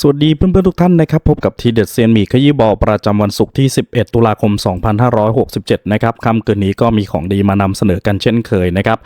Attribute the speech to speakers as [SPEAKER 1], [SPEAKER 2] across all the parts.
[SPEAKER 1] สวัสดีเพื่อนๆทุกท่านนะครับ พบกับทีเด็ดเซียนหมีขยี้บอประจำวันศุกร์ที่ 11 ตุลาคม 2567 นะครับค่ำคืนนี้ก็มีของดีมานำเสนอกันเช่นเคยนะครับ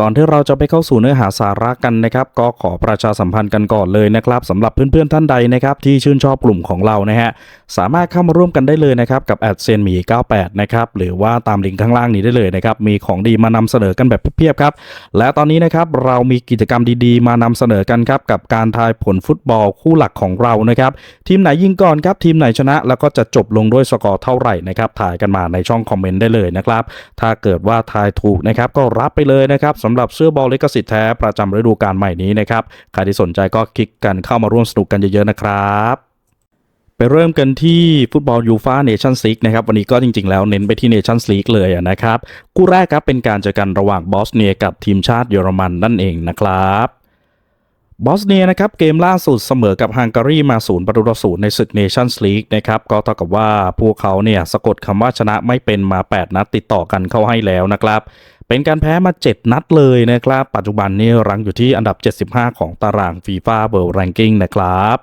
[SPEAKER 1] ก่อนที่เราจะไปเข้าสู่เนื้อหาสาระกันนะครับ ก็ขอประชาสัมพันธ์กันก่อนเลยนะครับสำหรับเพื่อนๆท่านใดนะครับที่ชื่นชอบกลุ่มของเรานะฮะสามารถเข้ามาร่วมกันได้เลยนะครับกับแอดเซนหมี98นะครับหรือว่าตามลิงก์ข้างล่างนี้ได้เลยนะครับมีของดีมานำเสนอกันแบบเพียบๆครับและตอนนี้นะครับเรามีกิจกรรมดีๆ มานำเสนอกันครับกับการทายผลฟุตบอลคู่หลักของเรานะครับทีมไหนยิงก่อนครับทีมไหนชนะ แล้วก็จะจบลงด้วยสกอร์เท่าไหร่นะครับถ่ายกันมาในช่องคอมเมนต์ได้เลยนะครับถ้าเกิดว่าทายถูกนะครับก็รับไปเลยนะครับสำหรับเสื้อบอลลิขสิทธิ์แท้ประจำฤดูกาลใหม่นี้นะครับใครที่สนใจก็คลิกกันเข้ามาร่วมสนุกกันเยอะๆนะครับไปเริ่มกันที่ฟุตบอลยูฟาเนชั่นสลีกนะครับวันนี้ก็จริงๆแล้วเน้นไปที่เนชั่นสลีกเลยนะครับคู่แรกครับเป็นการเจอกันระหว่างบอสเนียกับทีมชาติเยอรมันนั่นเองนะครับบอสเนียนะครับเกมล่าสุดเสมอกับฮังการีมาศูนย์ประตูต่อศูนย์ในศึกเนชั่นส์ลีกนะครับก็เท่ากับว่าพวกเขาเนี่ยสะกดคำว่าชนะไม่เป็นมา 8 นัดติดต่อกันเข้าให้แล้วนะครับ เป็นการแพ้มา 7 นัดเลยนะครับ ปัจจุบันนี้รั้งอยู่ที่อันดับ 75 ของตารางฟีฟ่าเบิร์แรงกิ้งนะครับ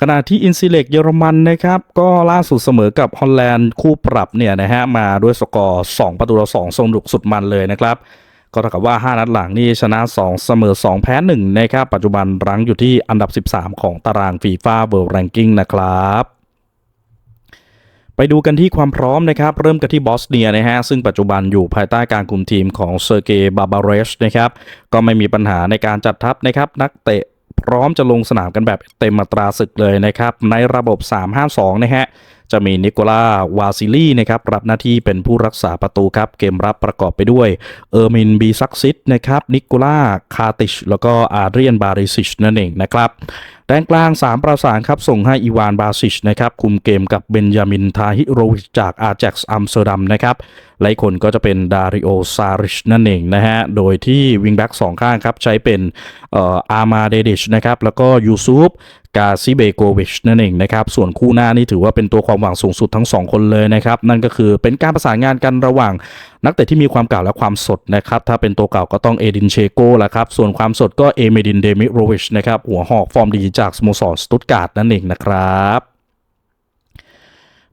[SPEAKER 1] ขณะที่อินซิเล็กเยอรมันนะครับ ก็ล่าสุดเสมอกับฮอลแลนด์คู่ปรับเนี่ยนะฮะมาด้วยสกอร์ 2 ประตูต่อ2สนุกสุดมันเลยนะครับ ก็เท่ากับว่า 5 นัดหลังนี่ชนะ 2 เสมอ 2 แพ้ 1 นะครับ ปัจจุบันรั้งอยู่ที่อันดับ 13 ของตารางฟีฟ่าเบิร์แรงกิ้งนะครับ ไปดูกันที่ความพร้อมนะครับ เริ่มกันที่บอสเนียนะฮะซึ่งปัจจุบันอยู่ภายใต้การคุมทีมของเซอร์เกย์บาบาเรชนะครับก็ไม่มีปัญหาในการจัดทัพนะครับ นักเตะพร้อมจะลงสนามกันแบบเต็มมาตราศึกเลยนะครับ ในระบบ 3-5-2 นะฮะจะมีนิโคลาวาซิลีนะครับรับหน้าที่เป็นผู้รักษาประตูครับเกมรับประกอบไปด้วยเออร์มินบีซักซิตนะครับนิโคลาคาติชแล้วก็อาเดรียนบาริซิชนั่นเองนะครับแดนกลาง 3 ประสานครับ ส่งให้อีวานบาซิชนะครับ คุมเกมกับเบนยามินทาฮิโรวิชจากอาแจ็กซ์อัมสเตอร์ดัมนะครับและอีกคนก็จะเป็นดาริโอซาริชนั่นเองนะฮะ โดยที่วิงแบ็กสองข้างครับใช้เป็นอ่ออามาเดดิชนะครับ แล้วก็ยูซูฟ กาซิเบโกวิชนั่นเองนะครับส่วนคู่หน้านี่ถือว่าเป็นตัวความหวังสูงสุดทั้ง 2 คนเลยนะครับ นั่นก็คือเป็นการประสานงานกันระหว่างนักเตะที่มีความเก่าและความสดนะครับ ถ้าเป็นตัวเก่าก็ต้องเอดินเชโกแหละครับ ส่วนความสดก็เอเมดินเดมิโรวิชนะครับ หัวหอกฟอร์มดีจากสโมสรสตุตการ์ดนั่นเองนะครับ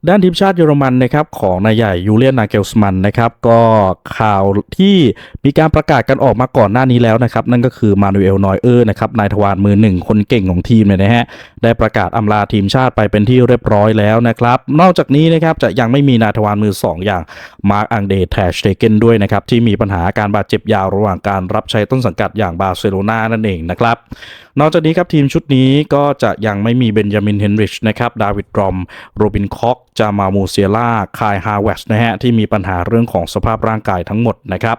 [SPEAKER 1] ด้านทีมชาติเยอรมันนะครับของนายใหญ่ยูเลียนนาเกลสมันนะครับก็ข่าวที่มีการประกาศกันออกมาก่อนหน้านี้แล้วนะครับนั่นก็คือมานูเอลนอยเออร์นะครับนายทวารมือหนึ่งคนเก่งของทีมเนี่ยนะฮะได้ประกาศอำลาทีมชาติไปเป็นที่เรียบร้อยแล้วนะครับนอกจากนี้นะครับจะยังไม่มีนายทวารมือ 2 อย่างมาร์กอังเดแทชเตเกนด้วยนะครับที่มีปัญหาการบาดเจ็บยาวระหว่างการรับใช้ต้นสังกัดอย่างบาร์เซโลนานั่นเองนะครับนอกจากนี้ครับทีมชุดนี้ก็จะยังไม่มีเบนจามินเฮนริชนะครับดาวิดรอมโรบินคอกจามามูเซียล่าคายฮาเวสนะฮะที่มีปัญหาเรื่องของสภาพร่างกายทั้งหมดนะครับ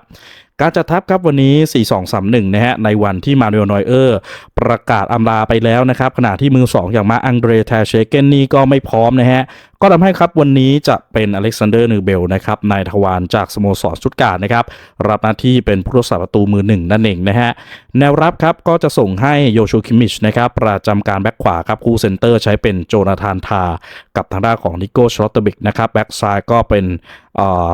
[SPEAKER 1] การจัดทัพครับวันนี้ 4-2-3-1 นะฮะในวันที่มาเนลนอยเออร์ ประกาศอำลาไปแล้วนะครับ ขณะที่มือ2อย่างมาอังเดรแทเชเกนนี่ก็ไม่พร้อมนะฮะก็ทำให้ครับวันนี้จะเป็นอเล็กซานเดอร์นูเบลนะครับนายทวารจากสโมสรชุดการนะครับ รับหน้าที่เป็นผู้รักษาประตูมือหนึ่งนั่นเองนะฮะแนวรับครับก็จะส่งให้โยชูคิมิชนะครับประจำการแบ็คขวาครับคู่เซนเตอร์ใช้เป็นโจนาธานทา กับทางด้านของนิโก้ชลอตเตอร์บิกนะครับแบ็คซ้ายก็เป็นอ่อ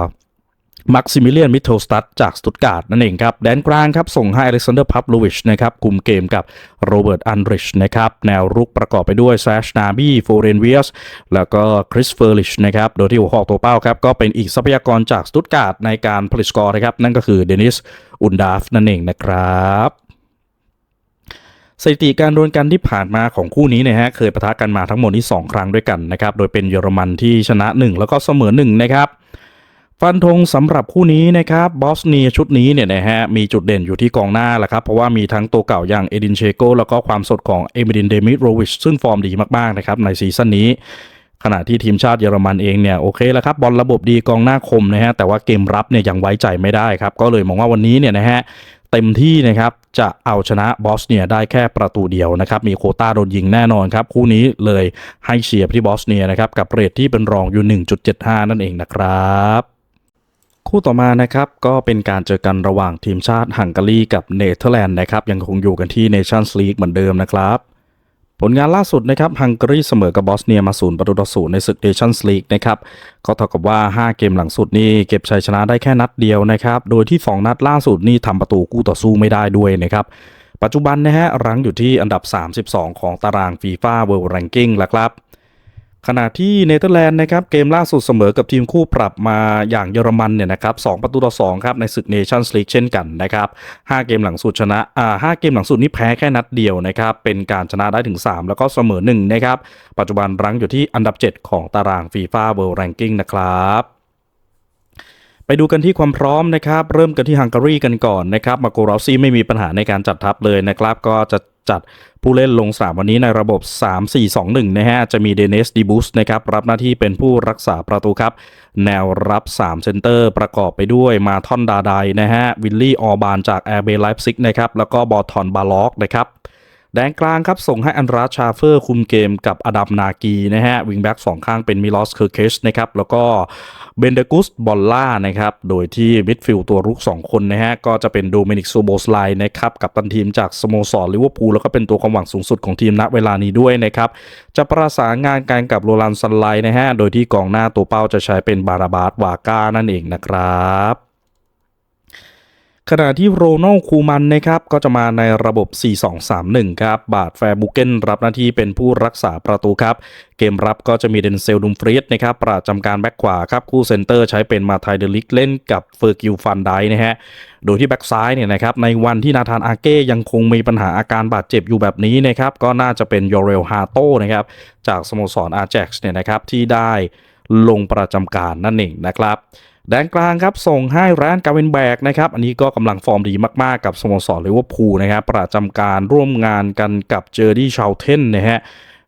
[SPEAKER 1] มักซิมิเลียนมิทเทลสตัดจากสตุตการ์ดนั่นเองครับแดนกลางครับส่งให้อเล็กซานเดอร์พับโลวิชนะครับคุมเกมกับโรเบิร์ตอันริชนะครับแนวรุกประกอบไปด้วยแซชนาบีโฟเรนเวียสแล้วก็คริสเฟอร์ลิชนะครับโดยที่หัวหอกตัวเป้าครับก็เป็นอีกทรัพยากรจากสตุตการ์ดในการผลิตสกอร์นะครับนั่นก็คือเดนิสอุนดาฟนั่นเองนะครับสถิติการดวลกันที่ผ่านมาของคู่นี้นี่ยฮะเคยปะทะกันมาทั้งหมดที่ 2 ครั้งด้วยกันนะครับโดยเป็นเยอรมันที่ชนะ 1 แล้วก็เสมอ1นะครับ ฟันธงสำหรับคู่นี้นะครับบอสเนียชุดนี้เนี่ยนะฮะมีจุดเด่นอยู่ที่กองหน้าแหละครับเพราะว่ามีทั้งตัวเก่าอย่างเอดินเชโกแล้วก็ความสดของเอมิดินเดมิโรวิชซึ่งฟอร์มดีมากๆนะครับในซีซั่นนี้ขณะที่ทีมชาติเยอรมันเองเนี่ยโอเคแล้วครับบอลระบบดีกองหน้าคมนะฮะแต่ว่าเกมรับเนี่ยยังไว้ใจไม่ได้ครับก็เลยมองว่าวันนี้เนี่ยนะฮะเต็มที่นะครับจะเอาชนะบอสเนียได้แค่ประตูเดียวนะครับมีโคต้าโดนยิงแน่นอนครับคู่นี้เลยให้เชียร์ที่บอสเนียนะครับกับเรทที่เป็นรองอยู่ 1.75 นั่นเองนะครับ คู่ต่อมานะครับก็เป็นการเจอกันระหว่างทีมชาติฮังการีกับเนเธอร์แลนด์นะครับยังคงอยู่กันที่เนชั่นส์ลีกเหมือนเดิมนะครับ ผลงานล่าสุดนะครับฮังการีเสมอกับบอสเนียมาศูนย์ประตูต่อศูนย์ในศึกเนชั่นส์ลีกนะครับก็เท่ากับว่า 5 เกมหลังสุดนี่เก็บชัยชนะได้แค่นัดเดียวนะครับโดยที่ 2 นัดล่าสุดนี่ทำประตูกู้ต่อสู้ไม่ได้ด้วยนะครับปัจจุบันนะฮะรั้งอยู่ที่อันดับ 32 ของตาราง FIFA World Ranking แล้วครับ ขณะที่เนเธอร์แลนด์นะครับเกมล่าสุดเสมอกับทีมคู่ปรับมาอย่างเยอรมันเนี่ยนะครับ2ประตูต่อ2ครับในศึกเนชั่นส์ลีกเช่นกันนะครับ5เกมหลังสุดชนะอ่า5เกมหลังสุดนี่แพ้แค่นัดเดียวนะครับเป็นการชนะได้ถึง 3 แล้วก็เสมอ1นะครับปัจจุบันรั้งอยู่ที่อันดับ 7 ของตาราง FIFA World Ranking นะครับไปดูกันที่ความพร้อมนะครับ เริ่มกันที่ฮังการีกันก่อนนะครับ มาโกรอซี่ไม่มีปัญหาในการจัดทัพเลยนะครับ ก็จะจัด ผู้เล่นลงสนามวันนี้ในระบบ 3-4-2-1 นะฮะ จะมีเดนิสดีบูสนะครับ รับหน้าที่เป็นผู้รักษาประตูครับ แนวรับ 3 เซนเตอร์ประกอบไปด้วยมาทอนดาไดนะฮะ วิลลี่ ออบานจากแอร์เบย์ไลฟ์ซิกนะครับ แล้วก็บอทอนบาล็อกนะครับ แดนกลางครับส่งให้อันราชาเฟอร์คุมเกมกับอดัมนากีนะฮะวิงแบ็กสองข้างเป็นมิลอสเคอร์เคชนะครับแล้วก็เบนเดกุสบอลล่านะครับโดยที่มิดฟิลด์ตัวรุก 2 คนนะฮะก็จะเป็นโดมินิกซูโบสไลนะครับกับตันทีมจากสโมสรลิเวอร์พูลแล้วก็เป็นตัวความหวังสูงสุดของทีมณเวลานี้ด้วยนะครับจะประสานงานกันกับโรลันซันไลนะฮะโดยที่กองหน้าตัวเป้าจะใช้เป็นบาราบาสวาก้านั่นเองนะครับ ขณะที่โรนัลคูมันนะครับก็จะมาในระบบ 4-2-3-1 ครับ บาทแฟร์บุเกนรับหน้าที่เป็นผู้รักษาประตูครับ เกมรับก็จะมีเดนเซลดุมฟรีดนะครับประจำการแบ็กขวาครับ คู่เซนเตอร์ใช้เป็นมาไทเดลิกเล่นกับเฟอร์กิลฟันไดนะฮะ โดยที่แบ็กซ้ายเนี่ยนะครับในวันที่นาธานอาเก้ยังคงมีปัญหาอาการบาดเจ็บอยู่แบบนี้นะครับก็น่าจะเป็นยอเรลฮาโตนะครับจากสโมสรอาแจ็กซ์เนี่ยนะครับที่ได้ลงประจำการนั่นเองนะครับ แดนกลางครับส่งให้แรนกาเวนแบกนะครับอันนี้ก็กำลังฟอร์มดีมากๆกับสโมสรลิเวอร์พูลนะครับประจำการร่วมงานกันกับเจอร์ดี้ชาวเทนนะฮะ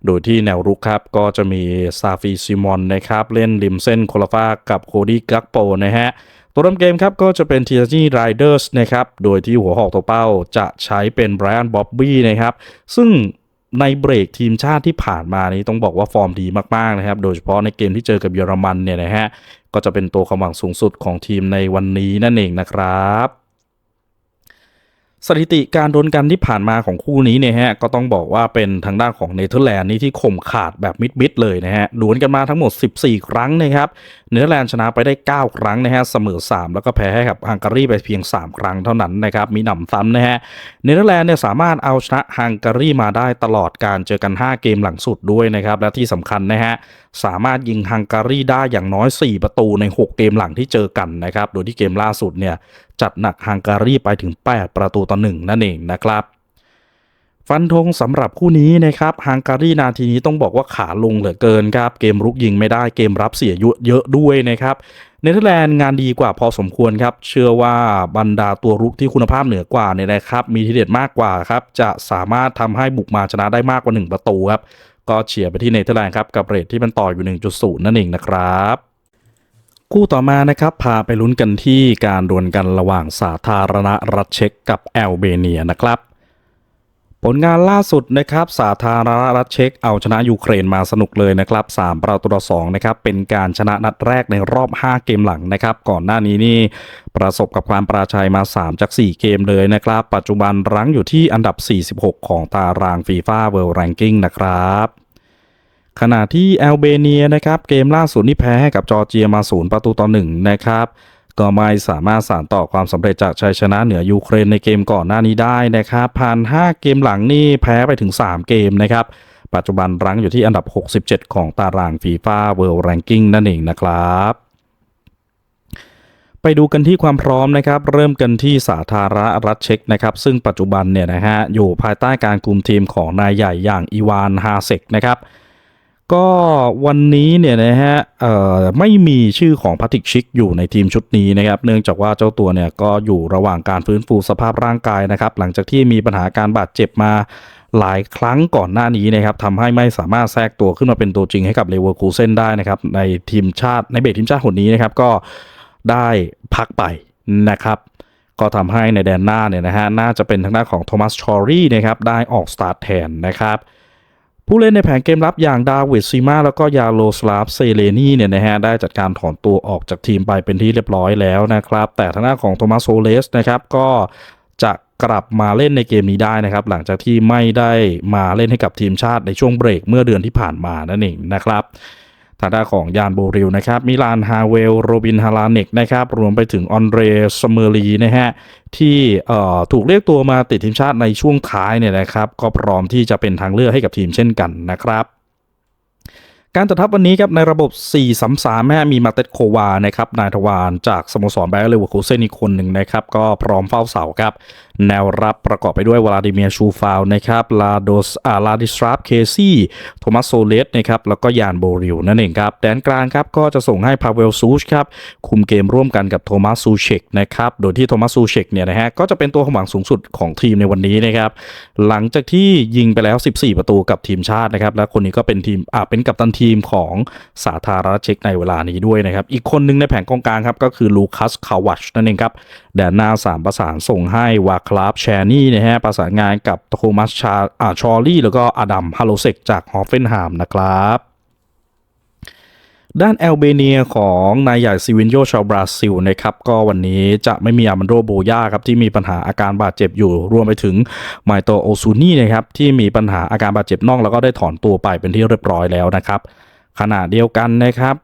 [SPEAKER 1] โดยที่แนวรุกครับก็จะมีซาฟีซิมอนนะครับเล่นริมเส้นโคลาฟากับโคดี้กักโปนะฮะตัวเริ่มเกมครับก็จะเป็นทีจีไรเดอร์สนะครับโดยที่หัวหอกตัวเป้าจะใช้เป็นไบรอันบ๊อบบี้นะครับซึ่ง ในเบรกทีมชาติที่ผ่านมานี้ต้องบอกว่าฟอร์มดีมากๆนะครับ โดยเฉพาะในเกมที่เจอกับเยอรมันเนี่ยนะฮะก็จะเป็นตัวความหวังสูงสุดของทีมในวันนี้นั่นเองนะครับ สถิติการโดนกันที่ผ่านมาของคู่นี้เนี่ยฮะก็ต้องบอกว่าเป็นทางด้านของเนเธอร์แลนด์นี่ที่ข่มขาดแบบมิดๆเลยนะฮะดวลกันมาทั้งหมด 14 ครั้งนะครับเนเธอร์แลนด์ชนะไปได้ 9 ครั้งนะฮะเสมอ 3 แล้วก็แพ้ให้กับฮังการีไปเพียง 3 ครั้งเท่านั้นนะครับมีหนำซ้ำนะฮะเนเธอร์แลนด์เนี่ยสามารถเอาชนะฮังการีมาได้ตลอดการเจอกัน 5 เกมหลังสุดด้วยนะครับและที่สำคัญนะฮะสามารถยิงฮังการีได้อย่างน้อย 4 ประตูใน 6 เกมหลังที่เจอกันนะครับโดยที่เกมล่าสุดเนี่ย จัดหนักฮังการีไปถึง 8 ประตูต่อหนึ่งนั่นเองนะครับ ฟันธงสำหรับคู่นี้นะครับฮังการีนาทีนี้ต้องบอกว่าขาลงเหลือเกินครับเกมรุกยิงไม่ได้เกมรับเสียเยอะด้วยนะครับเนเธอร์แลนด์งานดีกว่าพอสมควรครับ เชื่อว่าบรรดาตัวรุกที่คุณภาพเหนือกว่าเนี่ยนะครับ มีทีเด็ดมากกว่าครับ จะสามารถทำให้บุกมาชนะได้มากกว่า 1 ประตูครับ ก็เฉียร์ไปที่เนเธอร์แลนด์ครับ กับเรทที่มันต่ออยู่ 1.0 นั่นเองนะครับ คู่ต่อมานะครับพาไปลุ้นกันที่การดวลกันระหว่างสาธารณรัฐเช็กกับแอลเบเนียนะครับ ผลงานล่าสุดนะครับสาธารณรัฐเช็กเอาชนะยูเครนมาสนุกเลยนะครับ3ประตูต่อ2นะครับเป็นการชนะนัดแรกในรอบ 5 เกมหลังนะครับ ก่อนหน้านี้นี่ประสบกับความปราชัยมา 3 จาก 4 เกมเลยนะครับ ปัจจุบันรั้งอยู่ที่อันดับ 46 ของตารางฟีฟ่าเวิลด์แรงกิ้งนะครับ ขณะที่แอลเบเนียนะครับเกมล่าสุดนี่แพ้ให้กับจอร์เจียมา0ประตูต่อ1นะครับก็ไม่สามารถสานต่อความสำเร็จจากชัยชนะเหนือยูเครนในเกมก่อนหน้านี้ได้นะครับผ่าน 5 เกมหลังนี่แพ้ไปถึง 3 เกมนะครับ ปัจจุบันรั้งอยู่ที่อันดับ 67 ของตารางฟีฟ่าเวิลด์แรงกิ้งนั่นเองนะครับไปดูกันที่ความพร้อมนะครับเริ่มกันที่สาธารณรัฐเช็กนะครับซึ่งปัจจุบันเนี่ยนะฮะอยู่ภายใต้การคุมทีมของนายใหญ่อย่างอีวานฮาเซกนะครับ ก็วันนี้เนี่ยนะฮะเอ่อไม่มีชื่อของพัติกชิกอยู่ในทีมชุดนี้นะครับ เนื่องจากว่าเจ้าตัวเนี่ยก็อยู่ระหว่างการฟื้นฟูสภาพร่างกายนะครับ หลังจากที่มีปัญหาการบาดเจ็บมาหลายครั้งก่อนหน้านี้นะครับทำให้ไม่สามารถแทรกตัวขึ้นมาเป็นตัวจริงให้กับเลเวอร์คูเซนได้นะครับ ในทีมชาติในเบรกทีมชาติคนนี้นะครับก็ได้พักไปนะครับก็ทำให้ในแดนหน้าเนี่ยนะฮะน่าจะเป็นทางด้านของโทมัสชอรี่นะครับได้ออกสตาร์ทแทนนะครับ ผู้เล่นในแผนเกมรับอย่างดาวิดซีมาแล้วก็ยาโลสลาฟเซเลนีเนี่ยนะฮะได้จัดการถอนตัวออกจากทีมไปเป็นที่เรียบร้อยแล้วนะครับ แต่ทางด้านของโทมัสโซเลสนะครับก็จะกลับมาเล่นในเกมนี้ได้นะครับ หลังจากที่ไม่ได้มาเล่นให้กับทีมชาติในช่วงเบรกเมื่อเดือนที่ผ่านมานั่นเองนะครับ ทางด้านของยานโบริลนะครับมิลานฮาเวลโรบินฮาลาเนกนะครับรวมไปถึงออนเดรสเมอรีนะฮะที่เอ่อถูกเรียกตัวมาติดทีมชาติในช่วงท้ายเนี่ยนะครับ ก็พร้อมที่จะเป็นทางเลือกให้กับทีมเช่นกันนะครับ การจัดทัพวันนี้ครับในระบบ 4-3-3แม่มีมาเตตโควานะครับนายทวารจากสโมสรแบร์เลเวอร์คูเซนอีกคนหนึ่งนะครับ ก็พร้อมเฝ้าเสาครับ แนวรับประกอบไปด้วยวลาดิเมียชูฟาวนะครับลาโดสอาลาดิสราฟเคซี่โทมัสโซเลสนะครับแล้วก็ยานโบริลนั่นเองครับ แดนกลางครับก็จะส่งให้พาเวลซูชครับ คุมเกมร่วมกันกับโทมัสซูเชกนะครับ โดยที่โทมัสซูเชกเนี่ยนะฮะก็จะเป็นตัวหวังสูงสุดของทีมในวันนี้นะครับหลังจากที่ยิงไปแล้ว 14 ประตูกับทีมชาตินะครับและคนนี้ก็เป็นทีมอ่าเป็นกัปตันทีมของสาธารณรัฐเช็กในเวลานี้ด้วยนะครับ อีกคนหนึ่งในแผงกองกลางครับ ก็คือลูคัสคาวัชนั่นเองครับแดนหน้าสามประสานส่งให้วาคลาฟแชนี่นะฮะประสานงานกับโทมัสชาอ่าชอรี่แล้วก็อดัมฮาโลเซกจากฮอฟเฟนฮามนะครับ ด้านแอลเบเนียของนายใหญ่ซิวินโยชาวบราซิลนะครับก็วันนี้จะไม่มีอามันโดโบยาครับที่มีปัญหาอาการบาดเจ็บอยู่ รวมไปถึงไมโตโอซูนี่นะครับที่มีปัญหาอาการบาดเจ็บน่องแล้วก็ได้ถอนตัวไปเป็นที่เรียบร้อยแล้วนะครับขณะเดียวกันนะครับ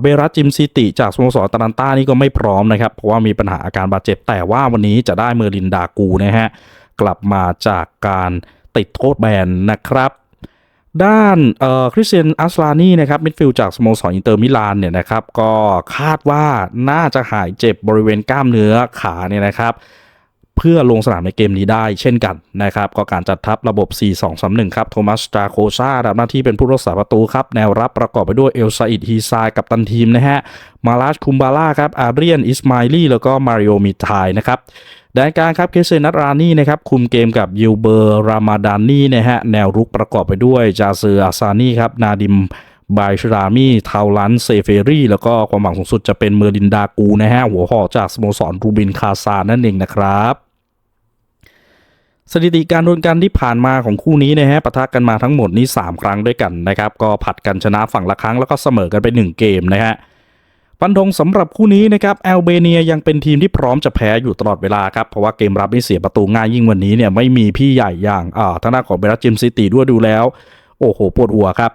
[SPEAKER 1] เบรัสจิมซิติ จากสโมสรตาลันต้านี่ก็ไม่พร้อมนะครับ เพราะว่ามีปัญหาอาการบาดเจ็บ แต่ว่าวันนี้จะได้เมอร์ลินดากูนะฮะกลับมาจากการติดโทษแบนนะครับ ด้านคริสเตียนอัสลานีนะครับมิดฟิลด์จากสโมสรอินเตอร์มิลานเนี่ยนะครับก็คาดว่าน่าจะหายเจ็บบริเวณกล้ามเนื้อขาเนี่ยนะครับ เพื่อลงสนามในเกมนี้ได้เช่นกันนะครับก็การจัดทัพระบบ 4-2-3-1 ครับโทมัสจาโคซารับหน้าที่เป็นผู้รักษาประตูครับ แนวรับประกอบไปด้วยเอลซาอิดฮีซายกับตันทีมนะฮะ มาลาชคุมบาล่าครับ อาเรียน อิสมาลีแล้วก็มาริโอมิทายนะครับแดนกลางครับ เคเซนัตรานี่นะครับ คุมเกมกับยิลเบอร์ รามาดานี่นะฮะ แนวรุกประกอบไปด้วย จาเซอร์อาซานี่ครับ นาดิมบายชรามีทาวลันเซเฟรีแล้วก็ความหวังสูงสุดจะเป็นเมอร์ลินดากูนะฮะ หัวหอกจากสโมสรรูบินคาซานั่นเองนะครับ สถิติการดวลกันที่ผ่านมาของคู่นี้นะฮะปะทะกันมาทั้งหมดนี้ 3 ครั้งด้วยกันนะครับ ก็ผัดกันชนะฝั่งละครั้งแล้วก็เสมอกันไป 1 เกมนะฮะฟันธงสำหรับคู่นี้นะครับแอลเบเนียยังเป็นทีมที่พร้อมจะแพ้อยู่ตลอดเวลาครับเพราะว่าเกมรับนี่เสียประตูง่ายยิ่งวันนี้เนี่ยไม่มีพี่ใหญ่อย่างอ่าทางด้านของเบรัสจิมซิตี้ด้วยดูแล้ว โอ้โหปวดหัวครับ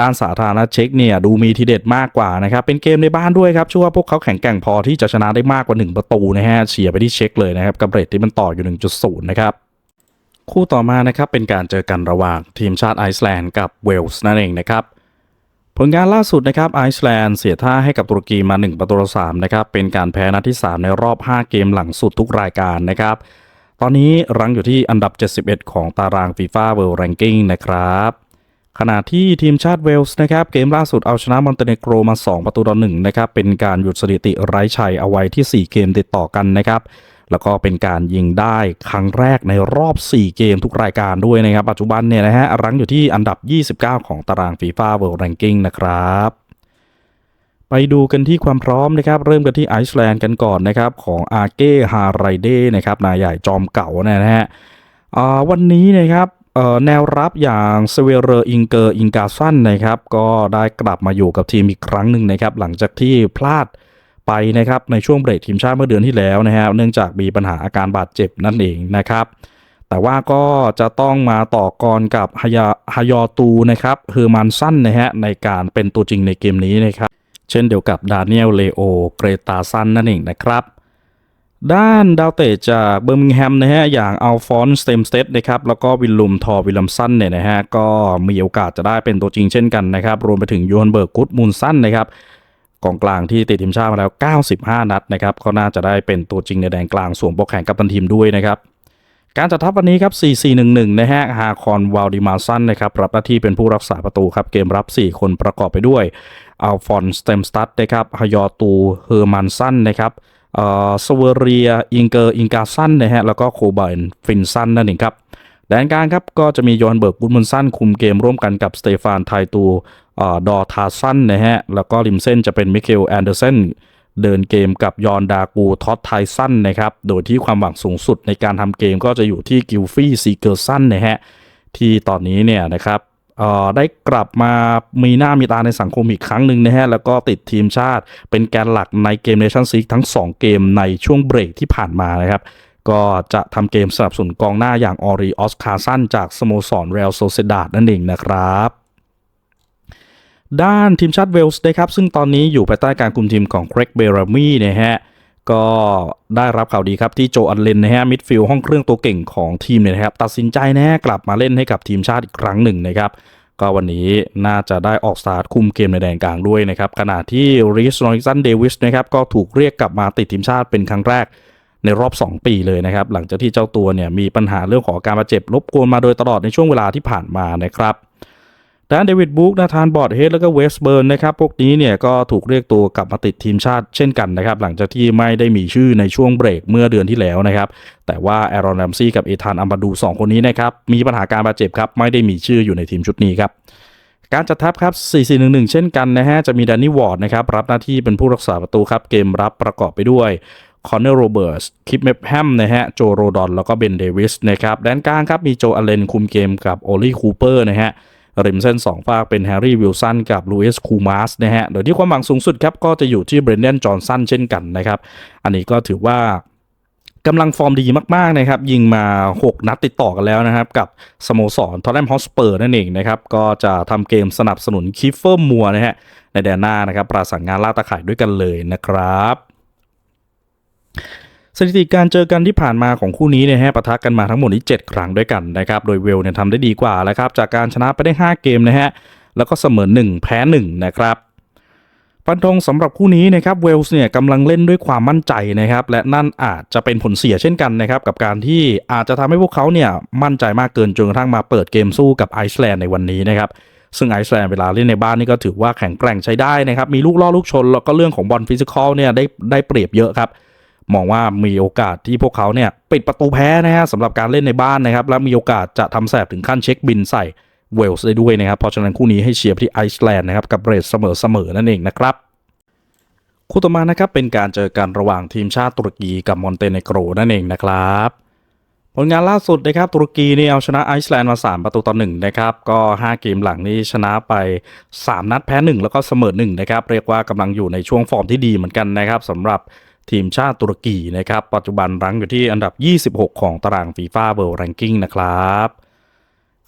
[SPEAKER 1] ด้านสาธารณเช็กเนี่ยดูมีทีเด็ดมากกว่านะครับ เป็นเกมในบ้านด้วยครับเชื่อว่าพวกเขาแข็งแกร่งพอที่จะชนะได้มากกว่า 1 ประตูนะฮะเฉียไปที่เช็กเลยนะครับกับเรทที่มันต่ออยู่ 1.0 นะครับคู่ต่อมานะครับเป็นการเจอกันระหว่างทีมชาติไอซ์แลนด์กับเวลส์นั่นเองนะครับผลงานล่าสุดนะครับไอซ์แลนด์เสียท่าให้กับตุรกีมา 1 ประตูต่อ3นะครับเป็นการแพ้นัดที่ 3 ในรอบ 5 เกมหลังสุดทุกรายการนะครับตอนนี้รั้งอยู่ที่อันดับ 71 ของตาราง FIFA World Ranking นะครับ ขณะที่ทีมชาติเวลส์นะครับเกมล่าสุดเอาชนะมอนเตเนโกรมา 2 ประตูต่อ1นะครับเป็นการหยุดสถิติไร้ชัยเอาไว้ที่ 4 เกมติดต่อกันนะครับแล้วก็เป็นการยิงได้ครั้งแรกในรอบ 4 เกมทุกรายการด้วยนะครับ ปัจจุบันเนี่ยนะฮะรั้งอยู่ที่อันดับ 29 ของตาราง FIFA World Ranking นะครับไปดูกันที่ความพร้อมนะครับ เริ่มกันที่ไอซ์แลนด์กันก่อนนะครับ ของอาเก้ฮาไรเดนะครับนายใหญ่จอมเก่านะฮะวันนี้นะครับ แนวรับอย่างเซเวเรอร์อิงเกอร์อิงกาซันนะครับก็ได้กลับมาอยู่กับทีมอีกครั้งหนึ่งนะครับหลังจากที่พลาดไปนะครับในช่วงเบรกทีมชาติเมื่อเดือนที่แล้วนะฮะเนื่องจากมีปัญหาอาการบาดเจ็บนั่นเองนะครับ แต่ว่าก็จะต้องมาต่อกรกับฮยาฮยอตูนะครับเฮอร์มันสันนะฮะในการเป็นตัวจริงในเกมนี้นะครับ เช่นเดียวกับดานิเอลเลโอเกรตาซันนั่นเองนะครับ ด้านดาวเตะจากเบอร์มิงแฮมนะฮะอย่างอัลฟอนสเตมสเตดนะครับแล้วก็วิลลุมทอวิลลัมสันเนี่ยนะฮะก็มีโอกาสจะได้เป็นตัวจริงเช่นกันนะครับ รวมไปถึงยูฮันเบิร์กกุดมูลสันนะครับกองกลางที่ติดทีมชาติมาแล้ว 95 นัดนะครับก็น่าจะได้เป็นตัวจริงในแดนกลางสวมปกแขนกับตันทีมด้วยนะครับการจัดทัพวันนี้ครับ 4-4-1-1 นะฮะ ฮาคอน วาลดิมาซัน นะครับ รับหน้าที่เป็นผู้รักษาประตูครับ เกมรับ 4 คนประกอบไปด้วย อัลฟอนสเตมสตัดนะครับ ฮยอตู เฮอร์มันซัน นะครับ สเวเรียอิงเกอร์อิงกาซันนะฮะแล้วก็โคบายฟินซันนั่นเองครับแดนกลางครับก็จะมียฮันเบิร์กบุนมุนสันคุมเกมร่วมกันกับสเตฟานไทตูดอทาซันนะฮะแล้วก็ริมเส้นจะเป็นมิเคลแอนเดอร์เซนเดินเกมกับยอนดากูท็อตไทสันนะครับโดยที่ความหวังสูงสุดในการทำเกมก็จะอยู่ที่กิลฟี่ซีเกอร์สันนะฮะที่ตอนนี้เนี่ยนะครับ ได้กลับมามีหน้ามีตาในสังคมอีกครั้งหนึ่งนะฮะ แล้วก็ติดทีมชาติเป็นแกนหลักในเกมเนชั่นซีกทั้ง 2 เกมในช่วงเบรกที่ผ่านมานะครับ ก็จะทำเกมสนับสนุนกองหน้าอย่างออริออสคาซันจากสโมสรเรอัลโซเซดาดนั่นเองนะครับด้านทีมชาติเวลส์นะครับซึ่งตอนนี้อยู่ภายใต้การคุมทีมของเครกเบรามีนะฮะ ก็ได้รับข่าวดีครับที่โจอันเลนนะฮะมิดฟิลด์ห้องเครื่องตัวเก่งของทีมเนี่ยนะครับตัดสินใจนะกลับมาเล่นให้กับทีมชาติอีกครั้งหนึ่งนะครับก็วันนี้น่าจะได้ออกสตาร์ทคุมเกมในแดนกลางด้วยนะครับขณะที่ริชโนริสันเดวิสนะครับก็ถูกเรียกกลับมาติดทีมชาติเป็นครั้งแรกในรอบ 2 ปีเลยนะครับ หลังจากที่เจ้าตัวเนี่ยมีปัญหาเรื่องของการบาดเจ็บรบกวนมาโดยตลอดในช่วงเวลาที่ผ่านมานะครับ ด้านเดวิดบุ๊กนาธานบอร์ดเฮดแล้วก็เวสเบิร์นนะครับพวกนี้เนี่ยก็ถูกเรียกตัวกลับมาติดทีมชาติเช่นกันนะครับหลังจากที่ไม่ได้มีชื่อในช่วงเบรกเมื่อเดือนที่แล้วนะครับแต่ว่าแอรอนแรมซี่กับเอธานอัมบาดู 2 คนนี้นะครับมีปัญหาการบาดเจ็บครับไม่ได้มีชื่ออยู่ในทีมชุดนี้ครับการจัดทัพครับ 4-4-1-1 เช่นกันนะฮะ จะมีแดนนี่วอร์ดนะครับ รับหน้าที่เป็นผู้รักษาประตูครับ เกมรับประกอบไปด้วย คอนเนอร์โรเบิร์ตคิปเมปแฮมนะฮะ โจโรดอน แล้วก็เบนเดวิสนะครับ แดนกลางครับ มีโจอเลนคุมเกมกับโอลี่คูเปอร์นะฮะ ริมเส้น 2 ฝากเป็นแฮร์รี่วิลสันกับลูอิสคูมาสนะฮะโดยที่ความหวังสูงสุดครับก็จะอยู่ที่เบรนเดนจอห์นสันเช่นกันนะครับ อันนี้ก็ถือว่ากำลังฟอร์มดีมากๆนะครับ ยิงมา 6 นัดติดต่อกันแล้วนะครับ กับสโมสรทอตแนมฮอสเปอร์นั่นเองนะครับ ก็จะทำเกมสนับสนุนคิฟเฟอร์มัวนะฮะในแดนหน้านะครับ ประสานงานล่าตาข่ายด้วยกันเลยนะครับ สถิติการเจอกันที่ผ่านมาของคู่นี้เนี่ยฮะปะทะกันมาทั้งหมดนี้7ครั้งด้วยกันนะครับโดยเวลเนี่ยทำได้ดีกว่าแล้วครับจากการชนะไปได้ 5 เกมนะฮะแล้วก็เสมอ 1 แพ้ 1 นะครับฟันธงสำหรับคู่นี้นะครับเวลส์เนี่ยกำลังเล่นด้วยความมั่นใจนะครับและนั่นอาจจะเป็นผลเสียเช่นกันนะครับกับการที่อาจจะทำให้พวกเขาเนี่ยมั่นใจมากเกินจนกระทั่งมาเปิดเกมสู้กับไอซ์แลนด์ในวันนี้นะครับซึ่งไอซ์แลนด์เวลาเล่นในบ้านนี่ก็ถือว่าแข็งแกร่งใช้ได้นะครับมีลูกล่อลูกชนแล้วก็เรื่องของบอลฟิสิกอลเนี่ยได้ได้เปรียบเยอะครับ มองว่ามีโอกาสที่พวกเขาเนี่ยปิดประตูแพ้นะฮะสำหรับการเล่นในบ้านนะครับ และมีโอกาสจะทำแสบถึงขั้นเช็คบินใส่เวลส์ได้ด้วยนะครับ เพราะฉะนั้นคู่นี้ให้เชียร์ที่ไอซ์แลนด์นะครับกับเรทเสมอๆนั่นเองนะครับคู่ต่อมานะครับเป็นการเจอกันระหว่างทีมชาติตุรกีกับมอนเตเนโกรนั่นเองนะครับผลงานล่าสุดนะครับตุรกีนี่เอาชนะไอซ์แลนด์มา 3 ประตูต่อ1นะครับก็ 5 เกมหลังนี้ชนะไป 3 นัดแพ้ 1 แล้วก็เสมอ1นะครับเรียกว่ากำลังอยู่ในช่วงฟอร์มที่ดีเหมือนกันนะครับสำหรับ ทีมชาติตุรกีนะครับ ปัจจุบันรั้งอยู่ที่อันดับ 26 ของตารางฟีฟ่าเวิลด์แรงกิ้งนะครับ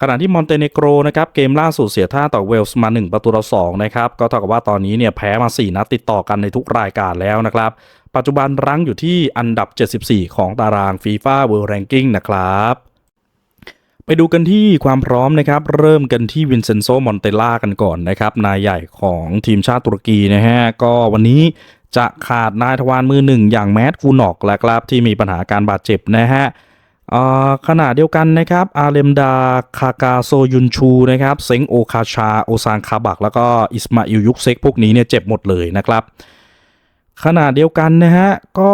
[SPEAKER 1] ขณะที่มอนเตเนโกรนะครับเกมล่าสุดเสียท่าต่อเวลส์มา 1 ประตูต่อ2นะครับก็เท่ากับว่าตอนนี้เนี่ยแพ้มา 4 นัดติดต่อกันในทุกรายการแล้วนะครับ ปัจจุบันรั้งอยู่ที่อันดับ 74 ของตารางฟีฟ่าเวิลด์แรงกิ้งนะครับ ไปดูกันที่ความพร้อมนะครับ เริ่มกันที่วินเซนโซมอนเตล่ากันก่อนนะครับ นายใหญ่ของทีมชาติตุรกีนะฮะก็วันนี้ จะขาดนายทวารมือหนึ่งอย่างแมดกูนอกแล้วครับที่มีปัญหาการบาดเจ็บนะฮะขณะเดียวกันนะครับอาเลมดาคากาโซยุนชูนะครับเซงโอคาชาโอซานคาบัก แล้วก็อิสมาอิลยุกเซกพวกนี้เนี่ยเจ็บหมดเลยนะครับขณะเดียวกันนะฮะก็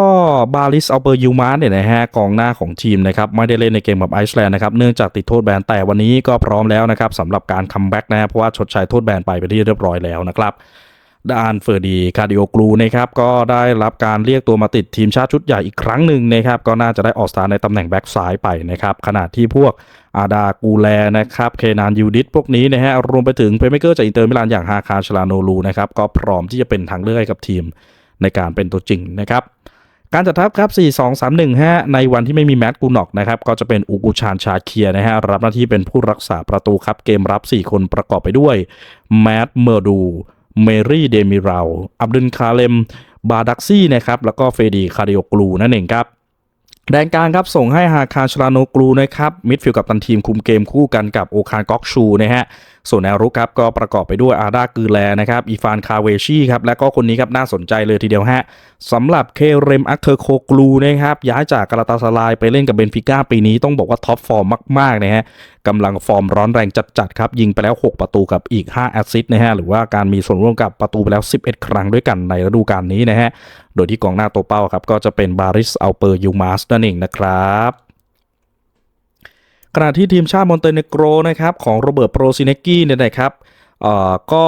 [SPEAKER 1] บาลิสเอัลเปอร์ยูมาร์เนี่ยนะฮะกองหน้าของทีมนะครับไม่ได้เล่นในเกมกับไอซ์แลนด์นะครับเนื่องจากติดโทษแบนแต่วันนี้ก็พร้อมแล้วนะครับสำหรับการคัมแบ็กนะฮะเพราะว่าชดใช้โทษแบนไปเป็นที่เรียบร้อยแล้วนะครับ ดานเฟอร์ดีคาร์ดิโอกลูนะครับก็ได้รับการเรียกตัวมาติดทีมชาติชุดใหญ่อีกครั้งหนึ่งนะครับก็น่าจะได้ออกสตาร์ในตำแหน่งแบ็กซ้ายไปนะครับขณะที่พวกอาดากูแลนะครับเคนานยูดิสพวกนี้นะฮะรวมไปถึงเพลย์เมเกอร์จากอินเตอร์มิลานอย่างฮาคาชลาโนลูนะครับก็พร้อมที่จะเป็นทางเลือกให้กับทีมในการเป็นตัวจริงนะครับการจัดทัพครับ 4 2 3 1ฮะในวันที่ไม่มีแมตต์กูนอกนะครับ ก็จะเป็นอูกูชานชาเคียนะฮะ รับหน้าที่เป็นผู้รักษาประตูครับ เกมรับ 4 คนประกอบไปด้วย แมตต์เมอร์ดู เมรี่เดมิราลอับดุลคาเลม บาดักซี่นะครับแล้วก็เฟดีคาริโอกลูนั่นเองครับแดนกลางครับส่งให้ฮาคาชลาโนกลูนะครับมิดฟิลด์กับตันทีมคุมเกมคู่กันกับโอคารก๊อกชูนะฮะ ส่วนแนวรุกครับก็ประกอบไปด้วยอาดากือแลนะครับอีฟานคาเวชีครับและก็คนนี้ครับน่าสนใจเลยทีเดียวฮะสำหรับเคเรมอัคเทอร์โคกลูนะครับย้ายจากกาลาตาสลายไปเล่นกับเบนฟิก้าปีนี้ต้องบอกว่าท็อปฟอร์มมากๆนะฮะกำลังฟอร์มร้อนแรงจัดๆครับยิงไปแล้ว 6 ประตูกับอีก 5 แอสซิสต์นะฮะหรือว่าการมีส่วนร่วมกับประตูไปแล้ว 11 ครั้งด้วยกันในฤดูกาลนี้นะฮะโดยที่กองหน้าตัวเป้าครับก็จะเป็นบาริสอัลเปอร์ยูมาสนั่นเองนะครับ ขณะที่ทีมชาติมอนเตเนโกรนะครับของโรเบิร์ตโปรซิเนกกี้เนี่ยนะครับเอ่อก็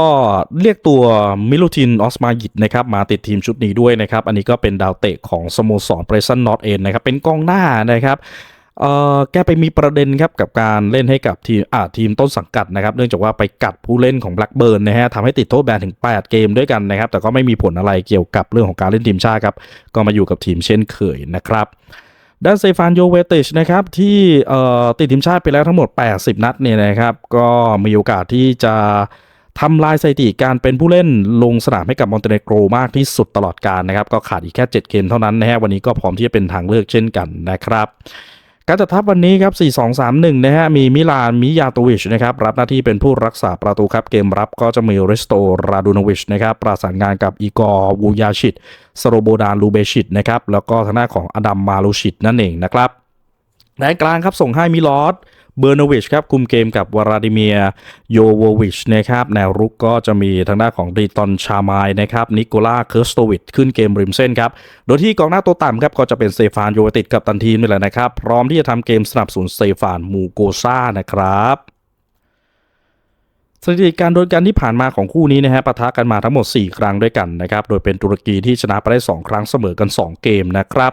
[SPEAKER 1] เรียกตัวมิลูทินออสมายิดนะครับมาติดทีมชุดนี้ด้วยนะครับ อันนี้ก็เป็นดาวเตะของสโมสรเปรซันนอตเอ็นนะครับ เป็นกองหน้านะครับเอ่อแกไปมีประเด็นครับกับการเล่นให้กับทีมอ่าทีมต้นสังกัดนะครับ เนื่องจากว่าไปกัดผู้เล่นของแบล็กเบิร์นนะฮะทำให้ติดโทษแบนถึง 8 เกมด้วยกันนะครับ แต่ก็ไม่มีผลอะไรเกี่ยวกับเรื่องของการเล่นทีมชาติครับ ก็มาอยู่กับทีมเช่นเคยนะครับ ด้านเซฟานโยเวติชนะครับที่ติดทีมชาติไปแล้วทั้งหมด 80 นัดเนี่ยนะครับ ก็มีโอกาสที่จะทำลายสถิติการเป็นผู้เล่นลงสนามให้กับมอนเตเนโกรมากที่สุดตลอดการนะครับ ก็ขาดอีกแค่ 7 เกมเท่านั้นนะฮะวันนี้ก็พร้อมที่จะเป็นทางเลือกเช่นกันนะครับ การจัดทัพวันนี้ครับ 4-2-3-1 นะฮะ มีมิลานมิยาโตวิชนะครับ รับหน้าที่เป็นผู้รักษาประตูครับ เกมรับก็จะมีเรสโตราดูนวิชนะครับ ประสานงานกับอีกอร์วูยาชิตสโรโบดานลูเบชิตนะครับ แล้วก็ทางหน้าของอดัมมาลูชิตนั่นเองนะครับแดนกลางครับส่งให้มิลอส เบอร์โนวิชครับคุมเกมกับวลาดิเมียโยโววิชนะครับแนวรุกก็จะมีทางด้านของดีตอนชามายนะครับนิโคล่าเคิร์สโตวิชขึ้นเกมริมเส้นครับ โดยที่กองหน้าตัวต่ำครับก็จะเป็นเซฟานโยเวติดกับตันทีมนี่แหละนะครับ พร้อมที่จะทำเกมสนับสนุนเซฟานมูโกซ่านะครับสถิติการโดนกันที่ผ่านมาของคู่นี้นะฮะปะทะกันมาทั้งหมด 4 ครั้งด้วยกันนะครับ โดยเป็นตุรกีที่ชนะไปได้ 2 ครั้งเสมอกัน 2 เกมนะครับ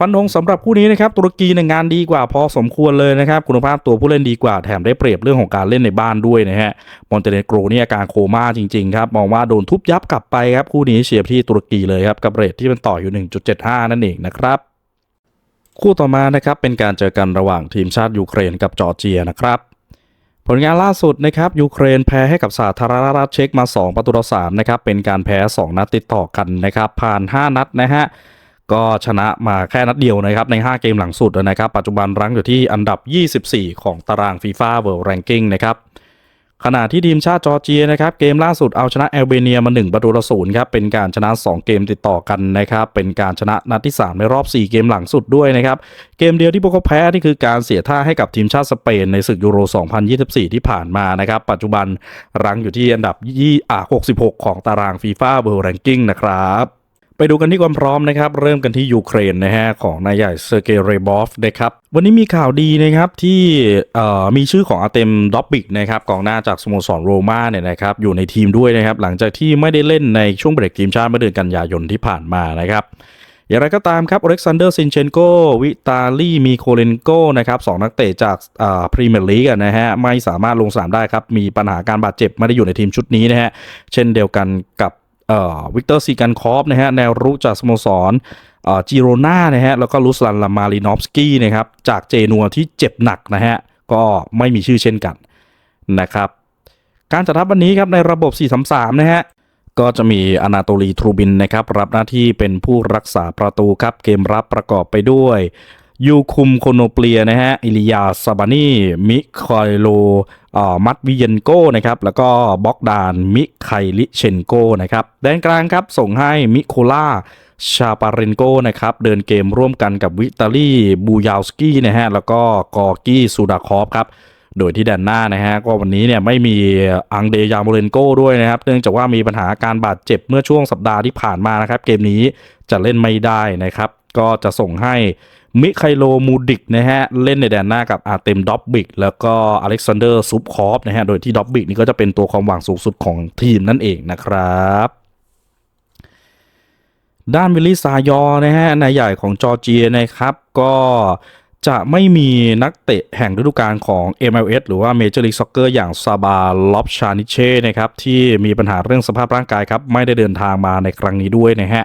[SPEAKER 1] ฟันธงสำหรับคู่นี้นะครับตุรกีในงานดีกว่าพอสมควรเลยนะครับคุณภาพตัวผู้เล่นดีกว่าแถมได้เปรียบเรื่องของการเล่นในบ้านด้วยนะฮะมอนเตเนโกรนี่อาการโคม่าจริงๆครับมองว่าโดนทุบยับกลับไปครับคู่นี้เชียร์ที่ตุรกีเลยครับกับเรทที่มันต่ออยู่ 1.75 นั่นเองนะครับคู่ต่อมานะครับเป็นการเจอกันระหว่างทีมชาติยูเครนกับจอร์เจียนะครับผลงานล่าสุดนะครับยูเครนแพ้ให้กับสาธารณรัฐเช็กมา 2 ประตูต่อ3นะครับเป็นการแพ้ 2 นัดติดต่อกันนะครับผ่าน 5 นัดนะฮะ ก็ชนะมาแค่นัดเดียวนะครับใน 5 เกมหลังสุดนะครับ ปัจจุบันรั้งอยู่ที่อันดับ 24 ของตาราง FIFA World Ranking นะครับขณะที่ทีมชาติจอร์เจียนะครับเกมล่าสุดเอาชนะแอลเบเนียมา 1 ประตูต่อศูนย์ครับเป็นการชนะ 2 เกมติดต่อกันนะครับเป็นการชนะนัดที่ 3 ในรอบ 4 เกมหลังสุดด้วยนะครับเกมเดียวที่พวกเขาแพ้นี่คือการเสียท่าให้กับทีมชาติสเปนในศึกยูโร 2024 ที่ผ่านมานะครับปัจจุบันรั้งอยู่ที่อันดับ66 ของตาราง FIFA World Ranking นะครับ ไปดูกันที่ความพร้อมนะครับเริ่มกันที่ยูเครนนะฮะของนายใหญ่เซอร์เกย์เรบอฟนะครับวันนี้มีข่าวดีนะครับที่มีชื่อของอาเตมดอบบิกนะครับกองหน้าจากสโมสรโรม่าเนี่ยนะครับอยู่ในทีมด้วยนะครับหลังจากที่ไม่ได้เล่นในช่วงเบรกทีมชาติเมื่อเดือนกันยายนที่ผ่านมานะครับอย่างไรก็ตามครับอเล็กซานเดอร์ซินเชนโกวิตาลีมีโคเลนโกนะครับสองนักเตะจากพรีเมียร์ลีกนะฮะไม่สามารถลงสนามได้ครับมีปัญหาการบาดเจ็บไม่ได้อยู่ในทีมชุดนี้นะฮะเช่นเดียวกันกับ วิกเตอร์ซีกันคอฟนะฮะแนวรุกจากสโมสรจิโรนานะฮะแล้วก็ลุสลันลามารินอฟสกี้นะครับจากเจนัวที่เจ็บหนักนะฮะก็ไม่มีชื่อเช่นกันนะครับการจัดทัพวันนี้ครับในระบบ 4-3-3 นะฮะก็จะมีอนาโตลีทรูบินนะครับรับหน้าที่เป็นผู้รักษาประตูครับเกมรับประกอบไปด้วยยูคุมโคโนเปลียนะฮะอิลิยาซาบานีมิคอยโล มัตวิเยนโกนะครับ แล้วก็บ็อกดานมิไคลิเชนโกนะครับแดนกลางครับส่งให้มิโคล่าชาปาเรนโกนะครับเดินเกมร่วมกันกับวิตาลีบูยาวสกี้นะฮะแล้วก็กอร์กี้ซูดาคอฟครับโดยที่แดนหน้านะฮะก็วันนี้เนี่ยไม่มีอังเดยาโมเรนโกด้วยนะครับ เนื่องจากว่ามีปัญหาการบาดเจ็บเมื่อช่วงสัปดาห์ที่ผ่านมานะครับ เกมนี้จะเล่นไม่ได้นะครับ ก็จะส่งให้ มิไคโลมูดิกนะฮะเล่นในแดนหน้ากับอาเต็มด็อบบิกแล้วก็อเล็กซานเดอร์ซุปคอฟนะฮะโดยที่ด็อบบิกนี่ก็จะเป็นตัวความหวังสูงสุดของทีมนั่นเองนะครับด้านวิลลิซายอนะฮะนายใหญ่ของจอร์เจียนะครับ ก็จะไม่มีนักเตะแห่งฤดูกาลของ MLS หรือว่า Major League Soccer อย่างซาบาลอบชานิเช่นะครับ ที่มีปัญหาเรื่องสภาพร่างกายครับ ไม่ได้เดินทางมาในครั้งนี้ด้วยนะฮะ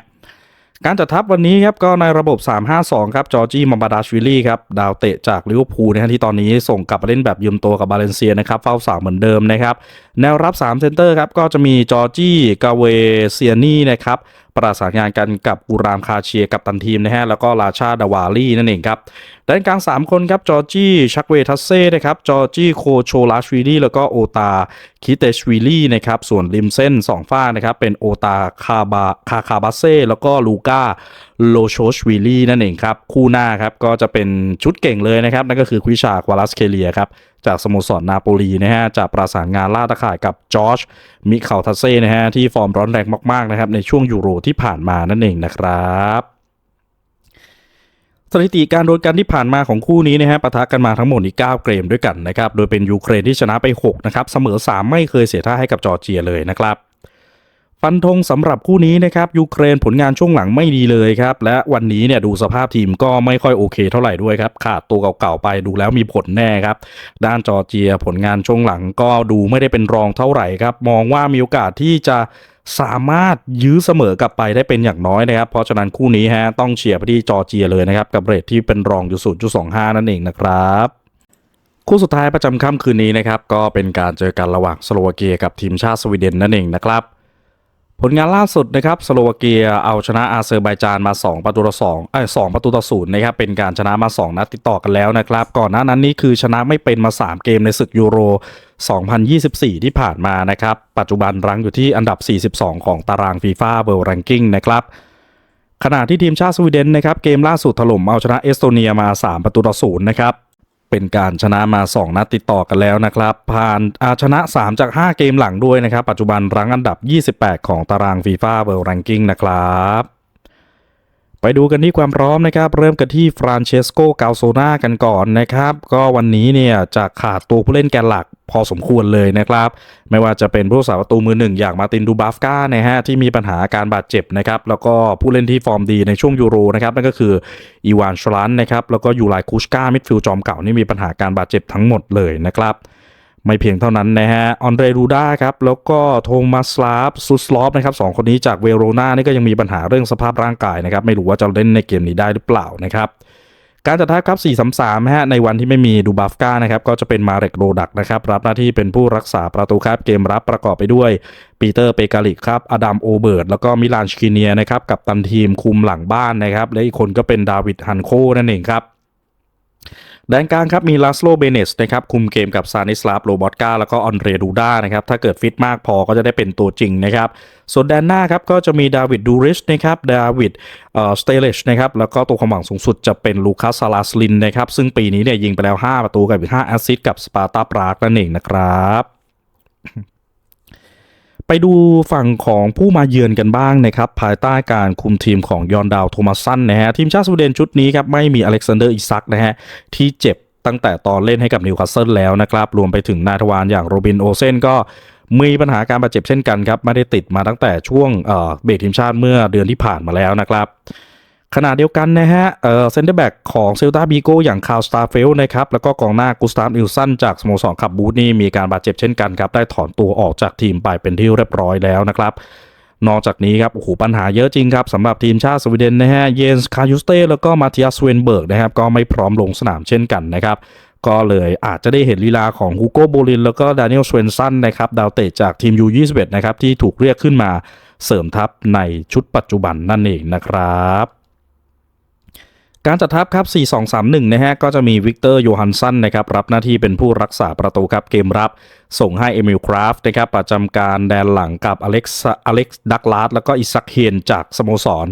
[SPEAKER 1] การจัดทัพวันนี้ครับก็ในระบบ 3-5-2 ครับจอร์จี้มัมบาดาชวิลลี่ครับดาวเตะจากลิเวอร์พูลนะฮะที่ตอนนี้ส่งกลับมาเล่นแบบยืมตัวกับบาเลนเซียนะครับเฝ้าสาวเหมือนเดิมนะครับแนวรับ3เซนเตอร์ครับก็จะมีจอร์จี้กาเวเซียนี่นะครับ ประสานงานกันกับกูรามคาเชียกับตันทีมนะฮะแล้วก็ราชาดาวาลี่นั่นเองครับด้านกลาง 3 คนครับจอร์จี้ชักเวทัสเซ่นะครับจอร์จี้โคโชลาชวิลี่แล้วก็โอตาคิเตชวิลี่นะครับส่วนริมเส้น 2ฝ้านะครับเป็นโอตาคาบาคาคาบาเซ่แล้วก็ลูก้าโลโชชวิลลี่นั่นเองครับคู่หน้าครับก็จะเป็นชุดเก่งเลยนะครับนั่นก็คือควิชาควาลัสเคเลียครับ จากสโมสรนาโปลีนะฮะจะประสานงานล่าตะข่ายกับจอร์จมิเคาทัสเซ่นะฮะที่ฟอร์มร้อนแรงมากๆนะครับในช่วงยูโรที่ผ่านมานั่นเองนะครับสถิติการโดนกันที่ผ่านมาของคู่นี้นะฮะปะทะกันมาทั้งหมดนี้9เกมด้วยกันนะครับ โดยเป็นยูเครนที่ชนะไป 6 นะครับ เสมอ 3 ไม่เคยเสียท่าให้กับจอร์เจียเลยนะครับ ฟันธงสำหรับคู่นี้นะครับยูเครนผลงานช่วงหลังไม่ดีเลยครับและวันนี้เนี่ยดูสภาพทีมก็ไม่ค่อยโอเคเท่าไหร่ด้วยครับขาดตัวเก่าๆไปดูแล้วมีผลแน่ครับ ด้านจอร์เจียผลงานช่วงหลังก็ดูไม่ได้เป็นรองเท่าไหร่ครับ มองว่ามีโอกาสที่จะสามารถยื้อเสมอกลับไปได้เป็นอย่างน้อยนะครับ เพราะฉะนั้นคู่นี้ฮะต้องเชียร์ไปที่จอร์เจียเลยนะครับ กับเรทที่เป็นรองอยู่0.25 นั่นเองนะครับคู่สุดท้ายประจำค่ำคืนนี้นะครับก็เป็นการเจอกันระหว่างสโลวาเกียกับทีมชาติสวีเดนนั่นเองนะครับ ผลงานล่าสุดนะครับสโลวาเกียเอาชนะอาเซอร์ไบจานมา 2 ประตูต่อ2เอ้ย2ประตูต่อ0นย์นะครับเป็นการชนะมา 2 นัดติดต่อกันแล้วนะครับ ก่อนหน้านั้นนี่คือชนะไม่เป็นมา 3 เกมในศึกยูโร 2024 ที่ผ่านมานะครับ ปัจจุบันรั้งอยู่ที่อันดับ 42 ของตารางฟีฟ่าเวิลด์แรงกิ้งนะครับขณะที่ทีมชาติสวีเดนนะครับเกมล่าสุดถล่มเอาชนะเอสโตเนียมา 3 ประตูต่อ0นะครับ เป็นการชนะมา 2 นัดติดต่อกันแล้วนะครับ ผ่านอาชนะ 3 จาก 5 เกมหลังด้วยนะครับ ปัจจุบันรั้งอันดับ 28 ของตารางฟีฟ่าเวิลด์แรงกิ้งนะครับไปดูกันที่ความพร้อมนะครับ เริ่มกันที่ฟรานเชสโกกาโซนากันก่อนนะครับ ก็วันนี้เนี่ยจะขาดตัวผู้เล่นแกนหลักพอสมควรเลยนะครับ ไม่ว่าจะเป็นผู้รักษาประตูมือหนึ่งอย่างมาตินดูบาฟกานะฮะที่มีปัญหาอาการบาดเจ็บนะครับ แล้วก็ผู้เล่นที่ฟอร์มดีในช่วงยูโรนะครับนั่นก็คืออีวานชลันนะครับแล้วก็ยูไลคูชกามิดฟิลด์จอมเก่านี่มีปัญหาการบาดเจ็บทั้งหมดเลยนะครับไม่เพียงเท่านั้นนะฮะ ออนเดรดูด้าครับ แล้วก็โทมัสลาฟซุสลอฟนะครับสองคนนี้จากเวโรนานี่ก็ยังมีปัญหาเรื่องสภาพร่างกายนะครับ ไม่รู้ว่าจะเล่นในเกมนี้ได้หรือเปล่านะครับ การจัดทัพครับ 4-3-3ฮะในวันที่ไม่มีดูบัฟก้านะครับก็จะเป็นมาเร็กโรดักนะครับรับหน้าที่เป็นผู้รักษาประตูครับเกมรับประกอบไปด้วยปีเตอร์เปกาลิกครับอดัมโอเบิร์ตแล้วก็มิลานชคิเนียนะครับกับตันทีมคุมหลังบ้านนะครับและอีกคนก็เป็นดาวิดฮันโคนั่นเองครับ แดนกลางครับมีลาสโลเบเนสนะครับคุมเกมกับซานิสลาฟโรบอตกาแล้วก็ออนเรดูด้านะครับถ้าเกิดฟิตมากพอก็จะได้เป็นตัวจริงนะครับส่วนแดนหน้าครับก็จะมีดาวิดดูริชนะครับดาวิดเอ่อสเตเลชนะครับแล้วก็ตัวความหวังสูงสุดจะเป็นลูคัสซาลาสลินนะครับซึ่งปีนี้เนี่ยยิงไปแล้ว 5 ประตูกับอีก5แอสซิสต์กับสปาร์ตาปรากนั่นเองนะครับ ไปดูฝั่งของผู้มาเยือนกันบ้างนะครับ ภายใต้การคุมทีมของยอนดาวโทมัสสันนะฮะ ทีมชาติสวีเดนชุดนี้ครับ ไม่มีอเล็กซานเดอร์อิซักนะฮะ ที่เจ็บตั้งแต่ตอนเล่นให้กับนิวคาสเซิลแล้วนะครับ รวมไปถึงนายทวารอย่างโรบินโอเซนก็มีปัญหาการบาดเจ็บเช่นกันครับ ไม่ได้ติดมาตั้งแต่ช่วงเอ่อเบรกทีมชาติเมื่อเดือนที่ผ่านมาแล้วนะครับ ขณะเดียวกันนะฮะเออเซนเตอร์แบ็กของเซลตาบีโกอย่างคาร์ลสตาร์เฟลนะครับ แล้วก็กองหน้ากูสตาฟอิลสันจากสโมสรขับบูธนี่มีการบาดเจ็บเช่นกันครับ ได้ถอนตัวออกจากทีมไปเป็นที่เรียบร้อยแล้วนะครับ นอกจากนี้ครับโอ้โหปัญหาเยอะจริงครับสำหรับทีมชาติสวีเดนนะฮะเยนส์คายุสเต้แล้วก็มาเทียสเวนเบิร์กนะครับก็ไม่พร้อมลงสนามเช่นกันนะครับก็เลยอาจจะได้เห็นลีลาของฮูโกโบลินแล้วก็ดานิเอลสเวนซันนะครับดาวเตะจากทีม U21 นะครับที่ถูกเรียกขึ้นมาเสริมทัพในชุดปัจจุบันนั่นเองนะครับ การจัดทัพครับ 4-2-3-1 นะฮะ ก็จะมีวิกเตอร์โยฮันสันนะครับ รับหน้าที่เป็นผู้รักษาประตูครับ เกมรับ ส่งให้เอมิลคราฟนะครับ ประจำการแดนหลังกับอเล็กซ์อเล็กซ์ดักลาสแล้วก็อิซักเฮนจากสโมสร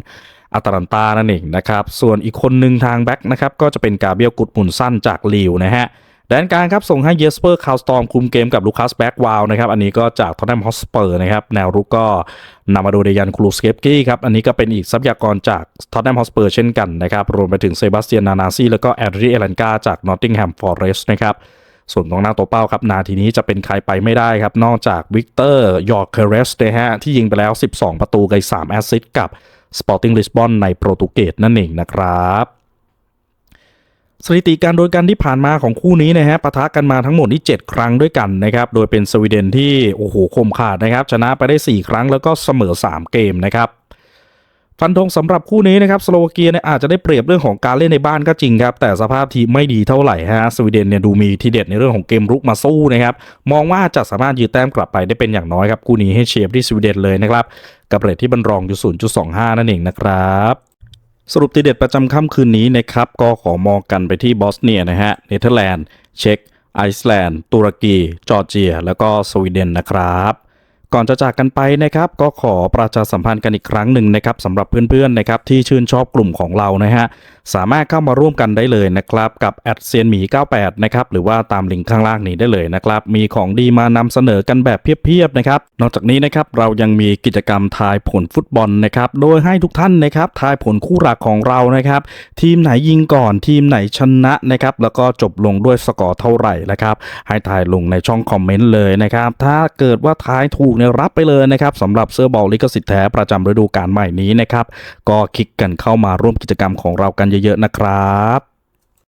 [SPEAKER 1] อัตแลนตานั่นเองนะครับ ส่วนอีกคนหนึ่งทางแบ็กนะครับ ก็จะเป็นกาเบียลกุดมุนสั้นจากลิวนะฮะ แดนกางครับส่งให้เยสเปอร์คาวสตอมคุมเกมกับลูคัสแบ็กวาลนะครับอันนี้ก็จากทอตแนมฮอสเปอร์นะครับแนวรุกก็นำมาโดยเดยันคูลูสเคปกี้ครับอันนี้ก็เป็นอีกทรัพยากรจากทอตแนมฮอสเปอร์เช่นกันนะครับรวมไปถึงเซบาสเตียนนานาซีแล้วก็แอดริเอลันกาจากนอตติงแฮมฟอร์เรสต์นะครับส่วนตรงหน้าตัวเป้าครับนาทีนี้จะเป็นใครไปไม่ได้ครับ นอกจากวิกเตอร์ยอร์เคเรสนะฮะที่ยิงไปแล้ว 12 ประตูกับ3แอสซิสต์กับ Sporting Lisbon ในโปรตุเกสนั่นเองนะครับ สถิติการโดยกันที่ผ่านมาของคู่นี้นะฮะปะทะกันมาทั้งหมดนี่7ครั้งด้วยกันนะครับ โดยเป็นสวีเดนที่โอ้โหคมขาดนะครับ ชนะไปได้ 4 ครั้งแล้วก็เสมอ 3 เกมนะครับ ฟันธงสำหรับคู่นี้นะครับสโลวาเกียเนี่ยอาจจะได้เปรียบเรื่องของการเล่นในบ้านก็จริงครับ แต่สภาพทีมไม่ดีเท่าไหร่ฮะสวีเดนเนี่ยดูมีทีเด็ดในเรื่องของเกมรุกมาสู้นะครับมองว่าจะสามารถยืนแต้มกลับไปได้เป็นอย่างน้อยครับคู่นี้ให้เชียร์ที่สวีเดนเลยนะครับกับเรทที่บันรองอยู่ 0.25 นั่นเองนะครับ สรุปตีเด็ดประจำค่ำคืนนี้นะครับ ก็ขอมองกันไปที่บอสเนียนะฮะ เนเธอร์แลนด์ เช็กไอซ์แลนด์ ตุรกี จอร์เจีย แล้วก็สวีเดนนะครับก่อนจะจากกันไปนะครับก็ขอประชาสัมพันธ์กันอีกครั้งหนึ่งนะครับสำหรับเพื่อนๆนะครับที่ชื่นชอบกลุ่มของเรานะฮะสามารถเข้ามาร่วมกันได้เลยนะครับกับแอดเซียนหมี 98 นะครับหรือว่าตามลิงก์ข้างล่างนี้ได้เลยนะครับมีของดีมานำเสนอกันแบบเพียบๆนะครับนอกจากนี้นะครับเรายังมีกิจกรรมทายผลฟุตบอลนะครับโดยให้ทุกท่านนะครับทายผลคู่หลักของเรานะครับทีมไหนยิงก่อนทีมไหนชนะนะครับแล้วก็จบลงด้วยสกอร์เท่าไหร่นะครับให้ทายลงในช่องคอมเมนต์เลยนะครับถ้าเกิดว่าทายถูกเนี่ยรับไปเลยนะครับสำหรับเสื้อบอลลิขสิทธิ์แท้ประจำฤดูกาลใหม่นี้นะครับก็คลิกกันเข้ามาร่วมกิจกรรมของเรากันเยอะๆนะครับ